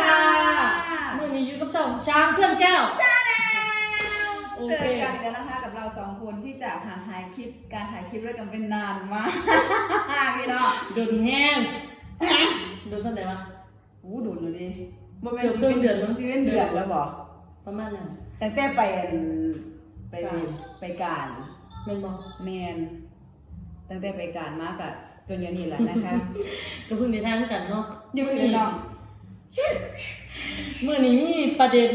ค่ะเมื่อนี้อยู่กับช่องช้างเพื่อนแก้ว ชาแนลโอเจเค อกันแล้วนะคะกับเราสองคนที่จะหาหายคลิปการถ่ายคลิปด้วยกันเป็นนานมากพี่น้องโดนแห้งโดนสักไหนวะ อู้ดูเลยดิบ่เกือบครึ่งเดือนมั้งซีเป็นเดือนแล้วบอกประมาณนั้นตั้งแต่ไปอันไปการไปการเป็นบอแมนตั้งแต่ไปการมากอะจนเดี๋ยวนี้แหละนะคะ ก็เพิ่งได้ทางกันเนาะอยู่พี่น้อง เมื่อนี้มีประเด็น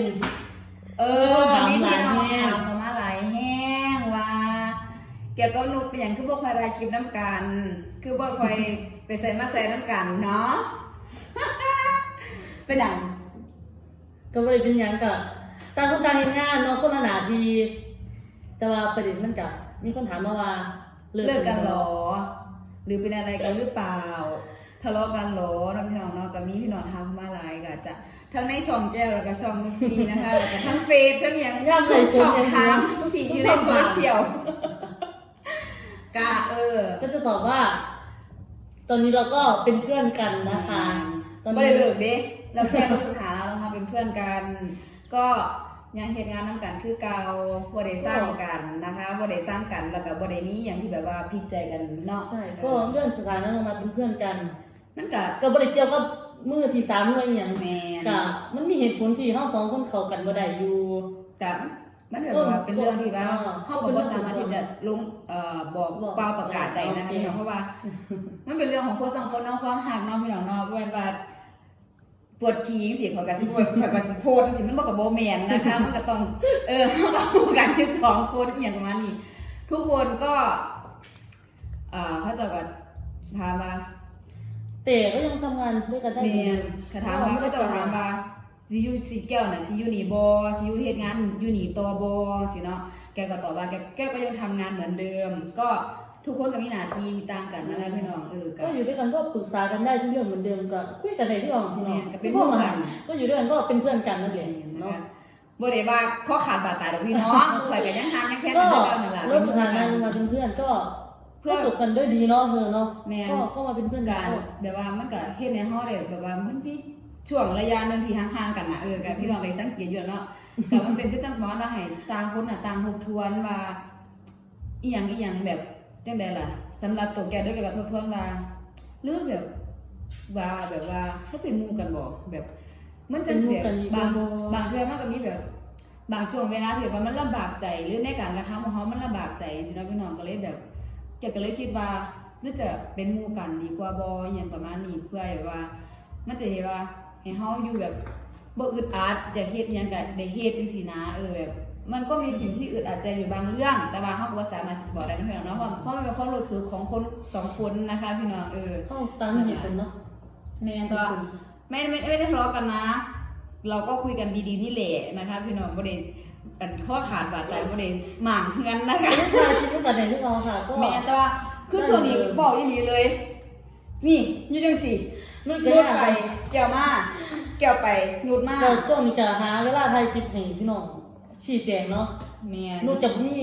เออถามมีพี่น้องหลายแห้งถามเขามาหลายแห้งว่า เกี่ยวกับนุกเป็นอย่างคือบ่คอยรายคลิปน้ำกัน คือบ่คอยไปใส่มาใส่น้ำกันเนาะเป็นอย่างก็ไม่ได้เป็นหยังกับต่างคนต่างเห็นงานเนาะคนละหนาทีแต่ว่าประเด็นมันกับมีคนถามมาว่าเลิกกันเหรอ หรือเป็นอะไรกันหรือเปล่า ทะเลาะกันเหรอน้องพี่น้องเนาะก็มีพี่น้องทำมาหลายก็จะทั้งในช่องแก้วแล้วก็ช่องมิสซี่นะคะแล้วก็ทั้งเฟซทั้งอย่างย่ำเลยช่องอย่างทางเดียวที่อยู่ในโซเชียลกะเออ ก็จะตอบว่า ตอนนี้เราก็เป็นเพื่อนกันนะคะ ตอนไม่นี้ได้เลิกเด้เราแค่ลดสถานะลงมาเป็นเพื่อนกัน ก็ยังเหตุงานน้ำกันคือเก่าบ่ได้สร้างกันนะคะบ่ได้สร้างกันแล้วก็บ่ได้มีอย่างที่แบบว่าผิดใจกันเนาะใช่ก็เลื่อนสถานะลงมาเป็นเพื่อนกัน นั่นก็ก็บริเกี่ยวกับมือที่สามมืออหย่างแมนก็มันมีเหตุผลที่เฮาสองคนเข้ากันบ่ได้อยู่ แต่มันแบบว่าเป็นเรื่องที่ว่าเออเขาบอกว่าสามารถที่จะลงเอ่อบอกบอกเปล่าประกาศใดนะคะโอเคพี่น้องเพราะว่า มันเป็นเรื่องของคนสองคนเน้องความหักเน้องพี่น้องเนาะเว้นว่าปวดขี้เสียของกันสิปวดปวดกับสิโพดสิมันบอกกับโบแมนนะคะ มันก็ต้องเออเขาก็พูดกันที่สองคนอหย่างประมาณนี้ทุกคนก็ เอ่อเขาจะกันถามว่า แต่ก็ยังทำงานด้วยกันได้เมอยู่นเขาถามว่าเขาจะถามว่าสิอยูสิแก้วน่ะสิอยูนี่บอสิอยูเฮ็ดงานอยู่นี่ต่อบอสิเนาะแกก็ตอบว่าแกแกก็ยังทำงานเหมือนเดิม ก็ทุกคนก็มีหน้าที่ที่ต่างกันนะคะพี่น้องเออก็อยู่ด้วยกันก็ปรึกษากันได้ทุกเรื่องเหมือนเดิมก็คุยกันได้ทุกอย่างพี่น้องแม่นก็เป็นเพื่อนกัน ก็อยู่ด้วยกันก็เป็นเพื่อนกันนั่นแหละนะเนาะคะบ่ได้ว่าข้อขาดบาดตายดอกพี่น้องข่อยก็ยังหางยังแค่ก็กันได้แล้วนั่นล่ะลดสถานะลงมาเป็นเพื่อนก็ เพื่อก็จบกันด้วยดีเนาะเธอเนาะแม่น ก็ก็มาเป็นเพื่อนกักานรแบบว่ามันก็เฮ็ดในเฮาได้แบบว่ามันมีช่วงระยะหนึงที่ห่างๆกันน่ะเออก็พี่น้องก็สังเกตอยู่เนาะแต่มันเป็นคือจังว่าเราให้ต่างคนน่ะต่างทบทวนว่าอีหยังอีหยังแบบจังไดล่ะสำหรับตัวแกด้วยกับทบทวนว่าเรื่องแบบว่าแบบว่าเขาเป็นหมู่กันบ่แบบ มันจะเสียเป็นหมู่กันดีกบาว่างบางเทื่อมันก็มีแบบ บางช่วงเวลาที่ว่ามันลำบากใจหรือในการกระทำของเขามันลำบากใจสิเนาะพี่น้องก็เลยแบบ แกก็เลยคิดว่าหรือจะเป็นหมู่กันดีกว่าบ่อหย่างประมาณนี้เพื่อแบบว่ามันจะเห็นว่าให้เฮาอยู่แบบบ่อึดอัดอยากเฮ็ดอิหยังก็ได้เฮ็ดจังซี่นะเออแบบมันก็มีสิ่งที่อึดอัดใจอยู่บางเรื่อง แต่ว่าเฮาก็บ่สามารถที่จะบอกได้นะพี่น้องเนาะเพราะเพราะมันเป็นความรู้สึกของคนสองคนนะคะพี่น้องเออเข้าตามเหตุผลเนาะแม่นก็ไม่ไม่ไม่ได้ทะเลาะกันนะ เราก็คุยกันดีๆนี่แหละนะคะพี่น้องบ่ได้ กันข้อขาดบาดตายบ่ได้หมางเฮือนนะคะ ลูกชายคิดว่าประเด็นที่เราค่ะ ก็แม่นแต่ว่าคือช่วงนี้บอกอีหลีเลย นี่อยู่จังซี่นุ่นนูก็ดได้ไป แก้วมาแก้วไปนูดมาก็ช่วงนี้จะหาเวลาไทยคลิปให้พี่น้องชี้แจงเนาะแม่นนุ่นจะมี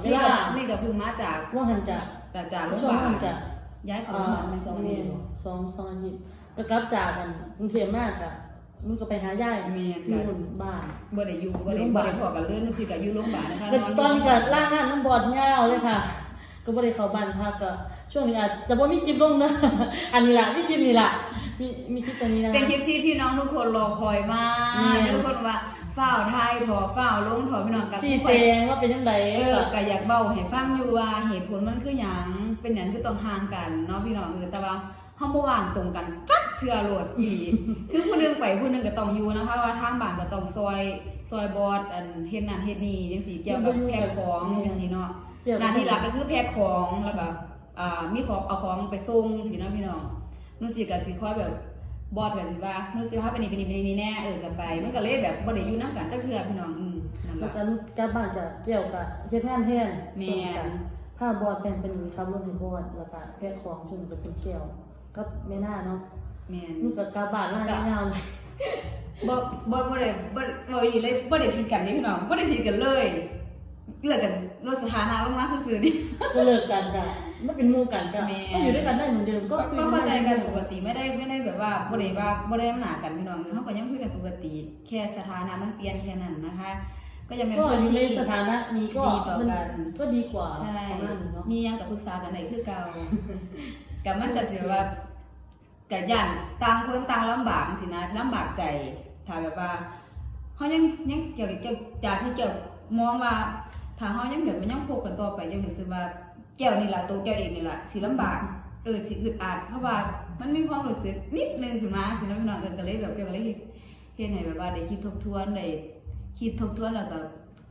เวนี่ลาก็นี่ก็เพิ่งมาจากว่าหันจะจากจากโรงพช่วงยาบาหัลนจะย้ายเขาอ่าโรงพยาบาลมาสองเดือน สองสองอาทิตย์ก็กลับจากกันกรุงเทพมากอะ มึงก็ไปหาย่ายแม่นมีก็คนบ้าน บ่ได้อยู่บ่ได้อยู่โรงพยาบ่บาลได้พอกันเรื่องนึงสิก็อยู่โรงพยาบาลนะคะก็ตอนนี้ก็ล่างงานน้ำบอดเงาวเลยค่ะ ก็บ่ได้เข้าบ้านพักก็ช่วงนี้อาจจะบ่มีคลิปลงนะ อันนี้ล่ะมีคลิปนี้ล่ะ มีมีคลิปตัวนี้นะ เป็นคลิปที่พี่น้องทุกคนรอคอยมากแม่น ทุกคนว่าฝ้าวไทยถอฝ้าวลงถอพี่น้องกับชี้แจงว่าเป็นยังไงเออก็อยากเบาให้ฟังอยู่ว่าเหตุผลมันคือหยังเป็นหยังคือต้องห่างกันเนาะพี่น้องเออแต่ว่า เฮาบ่ว่างตรงกันจักเทื่อโลดอีหลีคือผู้หนึงไปผู้หนึงก็ต้องอยู่นะคะว่าทางบ้านก็ต้องซอยซอยบอสอันเฮ็ดนั่นเฮ็ดนี่จังซี่เกี่ยวกับแพ็คของจังซี่เนาะเกี่ยวหกับน้าที่หลักก็คือแพ็คของแล้วก็อ่ามีของเอาของไปส่งสิเนาะพี่น้องนุ่นสิก็สิคอยแบบบอสกันสิว่านุ่นสิพาไปนี่ไปนี่ไปนี่แน่เออกันไป มันก็เลยแบบบ่ได้อยู่นํกันจักเทื่อพี่น้องอืมนั่นแล้วล่ะก็กลับบ้านก็เกี่ยวกับเฮ็ดงานแทนแม่ส่วนกันถ้าบอดเป็นเป็นขับรถให้บอดแล้วก็แพ็คของช่วงนี้ก็เป็นแก้ว ก็ไม่น่าเนาะแม่นมึงก็กลับบ้านล่างยาวๆเลยบ่บ่บ่ได้บ่บ่ได้เลยบ่ได้ผิดกันนี่พี่น้องบ่ได้ผิดกันเลยเลิกกันลดสถานะลงมาซื่อๆนี่ก็เลิกกันจ้ะไม่เป็นหมู่กันจ้ะแม่ก็อยู่ด้วยกันได้เหมือนเดิมก็ก็คุยก็เข้าใจกันปกติไม่ได้ไม่ได้แบบว่าบ่ได้ว่าบ่ได้น้ำหนากันพี่น้องเขาก็ยังคุยกันปกติ แค่สถานะมันเปลี่ยนแค่นั้นนะคะ ก็ยังเป็นก็เพื่อนอยู่ในที่สถานะนี้ก็ดีต่อมันกันก็ดีกว่าใช่ประมาณนี้เนาะมีหยังกับปรึกษากันได้คือเก่ากับมันก็สิว่า กับย่านต่างคนต่างลำบากสินะลำบากใจถ้าแบบว่าเฮายังยังเกี่ยวกับเกี่ยวจากที่เกี่ยวมองว่าถ้าเฮายังแบบมันยังคบกันต่อไปยังรู้สึกว่าแก้วนี่แหละตัวแก้วเองนี่แหละสิลำบากเออสิอึดอัดเพราะว่ามันมีความรู้สึกนิดนึงขึ้นมาสินะพี่น้องเออก็เลยแบบเกี่ยวก็เลยเฮ็ดเฮ็ดให้แบบว่าได้คิดทบทวนได้คิดทบทวนแล้วก็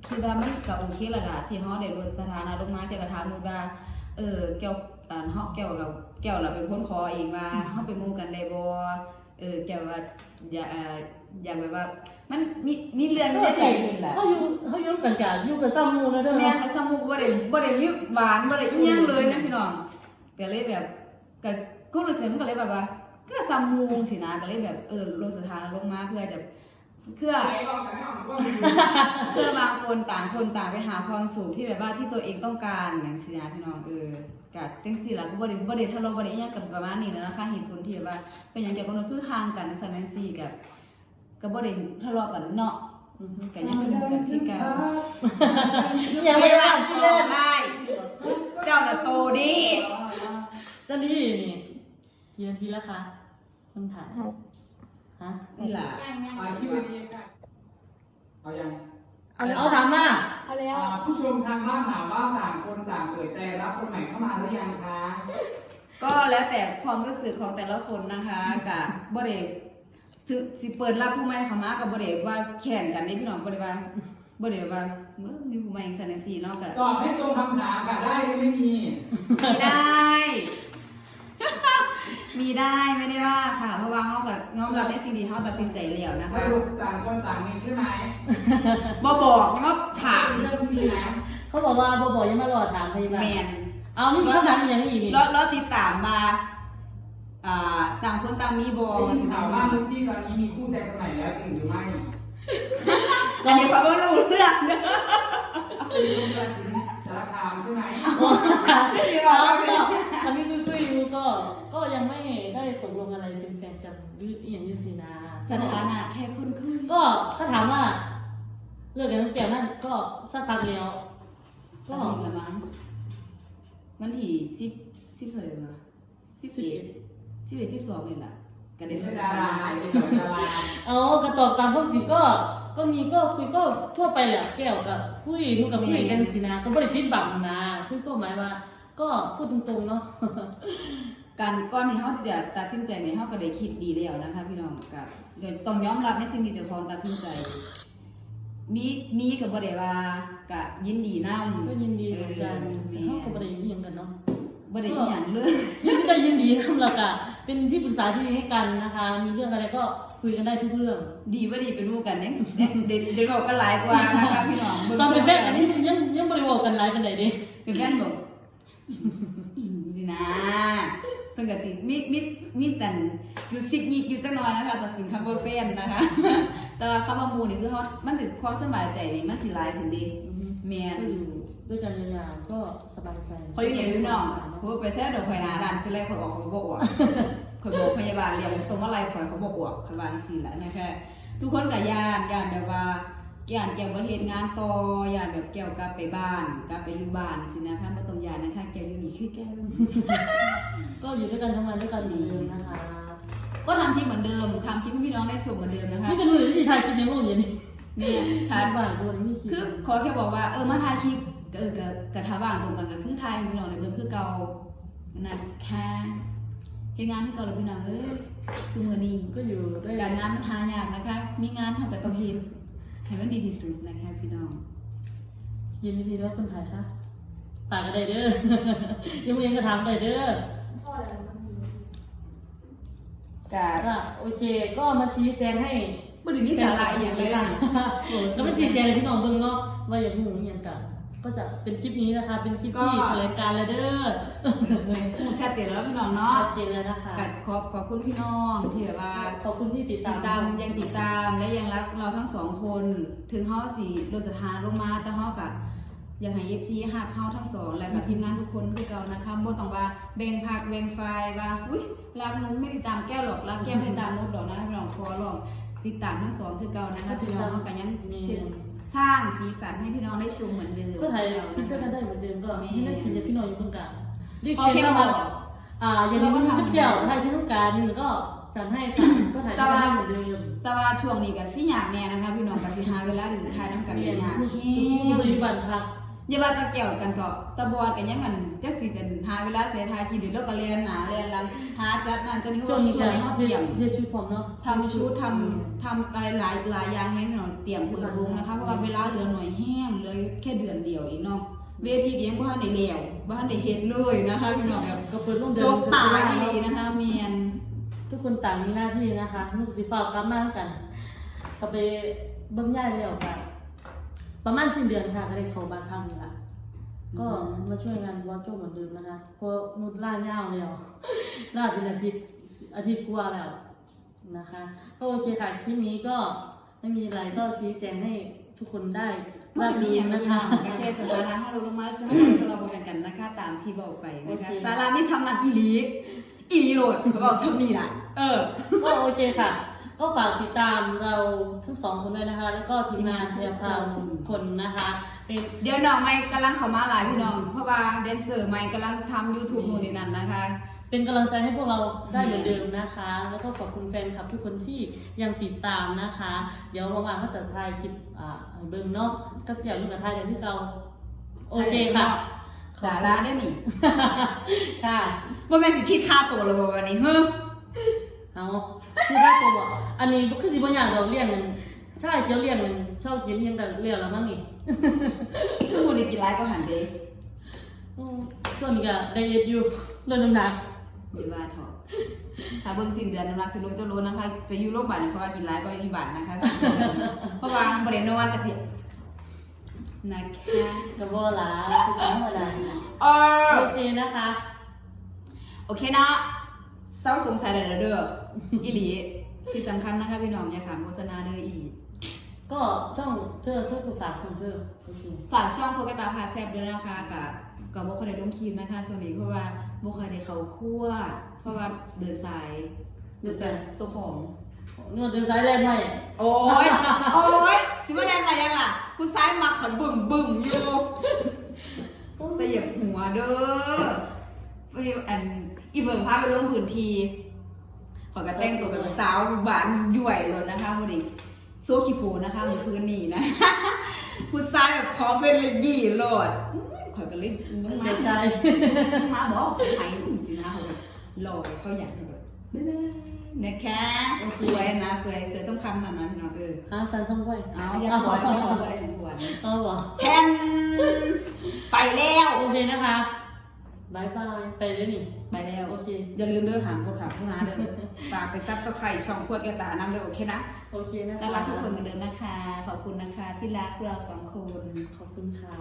คิดว่ามันก็โอเคและล่ะที่เฮาได้ลดสถานะลงมาแกก็ถามหนูว่าเออแก้วอ่าเฮาแก้วกับ แก้วล่ะเป็นคนขอเองว่าเฮาไปหมู่กันได้บ่เออแก้วว่าอยากอ่าอยากแบบว่า มันมีมีเรื่องอยู่ในใจคุณล่ะเขาอยู่เขาอยู่กันจ้ะอยู่กับซ้ำหมูนะเด้อแม่เนาะก็สมุกบ่ได้บ่ได้มีหวานบ่ได้อีหยังเลยนะพี่น้องก็เลยแบบก็ก็รู้สึกมันก็เลยแบบว่าก็ซัมมูงสินะก็เลยแบบเออลดสถานะลงมาเพื่อจะเพื่อไหนบอกกันไม่ออกก็มีเพื่อบางคนต่างคนต่างไปหาความสุขที่แบบว่าที่ตัวเองต้องการอย่างสินะพี่น้องเออ กะจังสิล่ะก็บ่ได้บ่ได้ทะเลาะบ่ได้อิหยังกันประมาณนี้นะคะเหตุผลที่แบบว่า เป็นอย่างเดียวกันคือห่างกันซันนซี่กับก็บ่ได้ทะเลาะกันเนาะอือฮึก็ยังเป็นกันที่เก่ายังไม่ว่าพี่เล่นได้เจ้าน่ะโตดีเจ้านี่นี่กี่นาทีแล้วคะคนถ่ายฮะนี่ล่ะอ่าที่วันนี้ค่ะเอายังเอาถามมา เอาแล้ว ผู้ชมทางบ้านถามว่าต่างคน ดใจรับคนใหม่เข้ามาหรือยังคะก็แล้วแต่ความรู้สึกของแต่ละคนนะคะกับบ่ได้สิสิเปิดรับผู้ใหม่เข้ามากับบ่ได้ว่าแข่งกันนี่พี่น้องบ่ได้ว่าบ่ได้ว่าเมื่อมีผู้ใหม่สันนิสีเนาะก็ตอบให้ตรงคำถามค่ะได้หรือไม่มีมีได้ มีได้ไม่ได้ว่าค่ะเพราะว่าเฮาก็ยอมรับในสิ่งที่เฮาตัดสินใจแล้วนะสคะรุปต่างคนต่างมีใช่ไหมบ่บอกเนาะถามเรื่องที่นะ เขาบอกว่าบ่บอกยังมารอถามพยาบาลแมนเอานี่คำถามอย่างนี้อีกนี่แล้วแล้วติดตามมาอ่าต่างคนต่างมีบ่ได้ยินสิข่าวว่าลูซี่ตอนนี้มีคู่ใจคนใหม่แล้วจริงหรือไม่อันนี้เขาก็รู้เรื่องเป็นลูกราชินีสารคามใช่ไหมที่ก็ว่าเราตอนนี้คุยๆอยู่ก็ก็ยังไม่ได้ตกลงอะไรเป็นแฟนกันหรืออหย่างอยูซีนาสถานะแค่คุ้นคุ้นก็ถ้าถามว่าเลิกกันตั้งแต่นั้นก็สักพักแล้ว ก็ก็ถึงละมั้งวันที่สิบสิบเท่าไหร่วะสิบสิบเอ็ดเอ็ดสิบเอ็ดสิบสองนี่แหละก็ได้ไม่สใช่ถาดารานะไม่ใช่ดาราเอากระตอบตามความจริงก็ก็มีก็คุยก็ทั่วไปแหละแก้วกับคุยมึงกับคุยกันสินะก็ไม่ได้ปิดบังนะคือก็หมายว่า ก็พูดตรงๆเนาะการก่อนที่เขาจะตัดสินใจเนี่ยเขาก็ได้คิดดีแล้วนะคะ พี่น้องกับโดยต้องยอมรับในสิ่งที่เจ้าของตัดสินใจ มีมีกับบ่ได้ว่ากะยินดีนำก็ยินดีเหมือนกันเอแต่อเขาก็ไม่ได้ยินดีเหมือนกันเนาะบ่ได้อีหยังเลยนี่ก็ยินดีทำละกะเป็นที่ปรึกษาที่ดีให้กันนะคะ มีเรื่องอะไรก็คุยกันได้ทุกเรื่อง ดีบ่ดีเป็นหมู่กันเนี่ยเด็ดเด็ดบอกกันหลายกว่านะคะพี่น้องบิ่งตอนเป็นแฟนอันนี้ยังยังบริวารกันไลฟ์กันไหนดิเป็นแฟนบอกสินะเพิ่นก็สิมีมีมีแต่ นอยู่สิกยิกอยู่จังน้อยนะคะก็ถึงคำว่าแฟนนะคะ แต่ว่าคำว่าหมู่นี่คือเขามันสิความสบายใจนี่มันสิหลายขึ้นดีแม่นก็อยู่ด้วยกันยาวๆก็สบายใจเขาอยู่เรียนอยู่น้องเขาไปแซ่ดอกไฟหนาด่านสิเลยเขาบอกเขาบอกว่าเขาบอกพยาบาลเรียนตรงอะไรข่อยเขาบอกว่าพยาบาลสิละนะคะทุกคนก็ย่านย่านแบบว่าย่านเกี่ยวกับเหตุงานต่อย่านแบบเกี่ยวกับไปบ้านกลับไปอยู่บ้านสินะคะบ่ต้องย่านนะคะแก้วอยู่นี่คือแก้วก็อยู่ด้วยกันทำงานด้วยกันเหมือนเดิมนะคะ ก็ทำคลิปเหมือนเดิมทำคลิปให้พี่น้องได้ชมเหมือนเดิมนะคะนี่ก็ดูเลยที่ถ่ายคลิปยังลงอยู่นี่เนี่ยทาถ่านยบ้านดูนี่มีคลิปคือขอแค่บอกว่าเออมาถ่ายคลิปก็เออกับกับทาบ้างตรงกันก็คือถ่ายให้พี่น้องในเบิ่งคือเก่านะคะเฮ็ดงานที่เก่าแล้วพี่น้องเอ้ยซุมื้อนี้ ก็อยู่ด้วยการงานมันหายากนะคะ มีงานทำก็ต้องเฮ็ดให้มันดีที่สุดนะคะพี่น้อง ยินดีแล้วคนถ่ายค่ะฝากกันได้เด้อ ยังเรียนก็ถามได้เด้อ กาก็โอเค ก็มาชี้แจงให้บ่ได้มีสาระอหย่างเลยนะก็มาชี้แจงให้พี่น้องเบิ่งเนาะว่าอย่างหมูอย่างกันก็จะเป็นคลิปนี้นะคะ เป็นคลิปที่แถลงการแล้วเด้อผู้ชัดเจนแล้วพี่น้องเนาะชัดเจนแล้วนะคะก็ขอบขอบคุณพี่น้องที่แบบว่าขอบคุณที่ติดติตาดมตามยังติดตามและยังรักเราทั้งสองคน ถึงเฮาสิโดนสถานลงมาแต่เฮากับ อยากให้ FC ฮักเฮาทั้งสองและก็ทีมงานทุกคนคือเก่านะคะบ่ต้องว่าแบ่งภาคแบ่งฝ่ายว่าอุ้ยรักนุ้ไม่ติดตามแก้วหรอกรักแก้วไม่ติดตามนุ้หรอกนะพี่น้องขอร้องติดตามทั้งสองคือเก่านะคะพี่น้องก็ยังมีสร้างสีสันให้พี่น้องได้ชมเหมือนเดิมก็ถ่ายคลิปด้วยกันได้เหมือนเดิมก็ให้นักกินกับพี่น้องอยู่ตรงกลางรีบโอเคเขียนเข้ามาพออ่าอย่างนี้มันจะเกี่ยวถ่ายที่ต้องการแล้วก็จัดให้ค่ะก็ถ่ายได้เหมือนเดิมแต่ว่าช่วงนี้ก็สิอยากแน่นะคะพี่น้องก็สิหาเวลาที่จะถ่ายนํกันเรีเรียยนนยากทุกแฮบริงบันพัก อย่าว่าแตะแก้วกันเถาะตะบอดกันยังกันจักสิกันหาเวลาเสียทายคิดแล้วก็เรียนหนาเรียนหลังหาจัดนั่นจัดนี่ช่วงนี้ช่วจะงนี้เฮาเรีเตรียยนมเรียนชุดผมเนาะทำชุดทำทำอะไรหลายหลายอย่างให้พี่น้องเตรียมเปิดวงนะคะเพราะว่าเวลาเหลือหน่อยแห้งเหลือแค่เดือนเดียวเองเนาะเวทีก็ยังบ่ทันได้แล้วบ่ทันได้เฮ็ดเลยนะคะพี่น้องแบบก็เปิดโรงเรียจนบตาอีหลีนะคะเมียนทุกคนต่างมีหน้าที่นะคะลูกสีฟ้ากลับมากันก็ไปเบิ่งย่ายแล้วค่ะ ประมาณสิ้นเดือนค่ะก็ได้เข้าบ้านพักนี่ละก็มาช่วยงานวอโจเหมือนเดิมนะคะเพราะนุดล่าเง่าแล้วล่าเป็นอาทิตย์อาทิตย์กว่าแล้วนะคะก็โอเคค่ะคลิปนี้ก็ไม่มีอะไรก็ชี้แจงให้ทุกคนได้มัรันบมีรู้อย่างนะนะคะคะก็แค่สถานะถ้าเราลงมาจะให้เราบอกกันนะคะตามที่บอกไปนะคะโอเคสาระนี่ทำนันอีหลีอีหลีโหลดเขาบอกทำนี่ล่ะเออก็โอเคค่ะ ก็ฝากติดตามเราทั้งสองคนด้วยนะคะ แล้วก็ทีมงานพยาพาวทุกคนนะคะเป็น เดี๋ยวน้องไม่กำลังเข้ามาหลายพี่น้อง เพราะว่าแดนเซอร์ไม่กำลังทำ YouTube นู่นนี่นั่นนะคะ เป็นกำลังใจให้พวกเราได้เหมือนเดิมนะคะ แล้วก็ขอบคุณแฟนคลับทุกคนที่ยังติดตามนะคะ เดี๋ยวว่างๆก็จะถ่ายคลิปอ่าให้เบิ้งเนาะก็เกี่ยวกับถ่ายอย่างที่เราโอเคค่ะ สาระได้หนิค่ะว่าแม่นสิคิดค่าตัวแล้วบ่วันนี้เฮ้อเอา คือได้ตัวบอกอันนี้คือสิบางอย่างเราเรียนมันใช่เคี้ยวเรียนมันชอบกินเรียนแต่เรียนแล้วมั้งนี่สมุนกินร้ายก็หันเด้อืมส่วนนี้ก็ได้เย็ดอยู่เรื่องน้ำหนักดีว่าเถอะถ้าเบิ่งสิ้นเดือนน้ำหนักสิลดจะลดนะคะ ไปอยู่โรงพยาบาลเพราะว่ากินร้ายก็อยู่บ้านนะคะ เพราะว่าบ่ได้นอนก็สินะคะกระบอกละคือธรรมดาเออโอเคนะคะ โอเคเนาะ เศร้าสงสัยอะไรเด้ออีหลีที่สำคัญนะคะพี่น้องอย่าขามโฆษณาเด้ออีหลีก็ช่องเธอเธอคือฝากช่องเธอโอเคฝากช่องโคกตาพาแซบด้วยนะคะกับกับโบคอยได้ลงคลิปนะคะช่วงนี้เพราะว่าโบคอยได้เขาคั่วเพราะว่าเดินสายเดินสายส่งของนวดเดินสายแรงไหมโอ้ยโอ้ยสิว่าแรงมายังล่ะผู้ซ้ายมักขอนบึ่มบึ่มอยู่แต่อย่าหัวเด้อไปอัน อีเบิ่งพาไปลงพื้นที่ขอยก็แต่งตัวแบบสาวหวานย่วยเลยนะคะวันนี้โซคิโพนะคะเมื่อคืนนี้นะผู้ซ้ายแบบพอเฟนเลยยี่โลดอื้อขอยก็เลยมึงเจ็มาบใจมึงมาบอกไทยมึงสินะเขาแบบหล่อเขาอยากแบบนะคะสวยนะสวยสวยสำคัญขนาดนั้นพี่น้องเออหาสันส่งไว้เอาอย่าหัวอย่าหัวอย่าหัวเอาบ่แทนไปแล้วโอเคนะคะ บายบาย ไปเลยนี่ ไปแล้ว โอเค อย่าลืมเด้อหางกดขับข้างหน้าเด้อฝากไปซับสไครต์ช่องพวกแกตานำเลยโอเคนะ โอเคนะคะต้อนรับทุกคนเหมือนเดิมนะคะ ขอบคุณนะคะที่รักเราสองคน ขอบคุณค่ะ